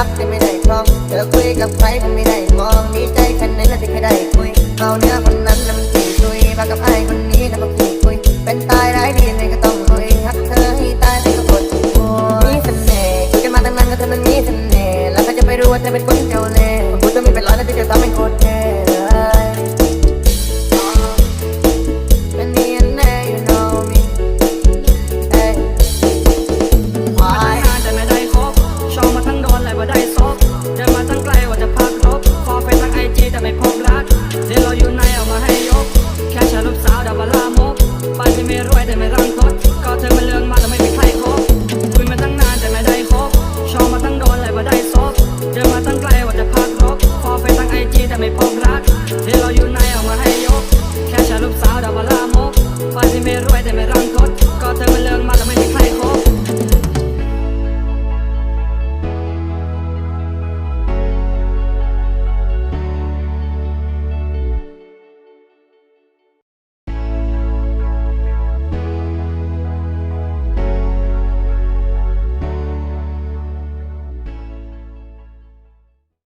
ักแต่ไม่ได้คล้องเธอคุยกับใครก็ไม่ได้มองมีใจแค่ไหนแล้วที่ไม่ได้คุยเอาเนื้อคนนั้นแล้วมันจีคุยปากกับไอ้คนนี้แล้วมันคุยคุยเป็นตายร้ายดี ว่าได้ซบเดินมาทั้งไกลว่าจะพาครบพอไปทั้งไอจีแต่ไม่พบรักเสียเราอยู่ในเอามาให้ยก แค่ฉันรูปสาวดาวลามกไปที่ไม่รวยแต่ไม่รังทดก็เธอมาเลืองมาแต่ไม่มีใครคบคุยมาตั้งนานแต่ไม่ได้คบชอบมาตั้งโดนเลยว่าได้ซบเดินมาทั้งไกลว่าจะพาครบพอไปทั้งไอจีแต่ไม่พบรักเสียเราอยู่ในเอามาให้ยก แค่ฉันรูปสาวดาวลามกไปที่ไม่รวยแต่ไม่รัง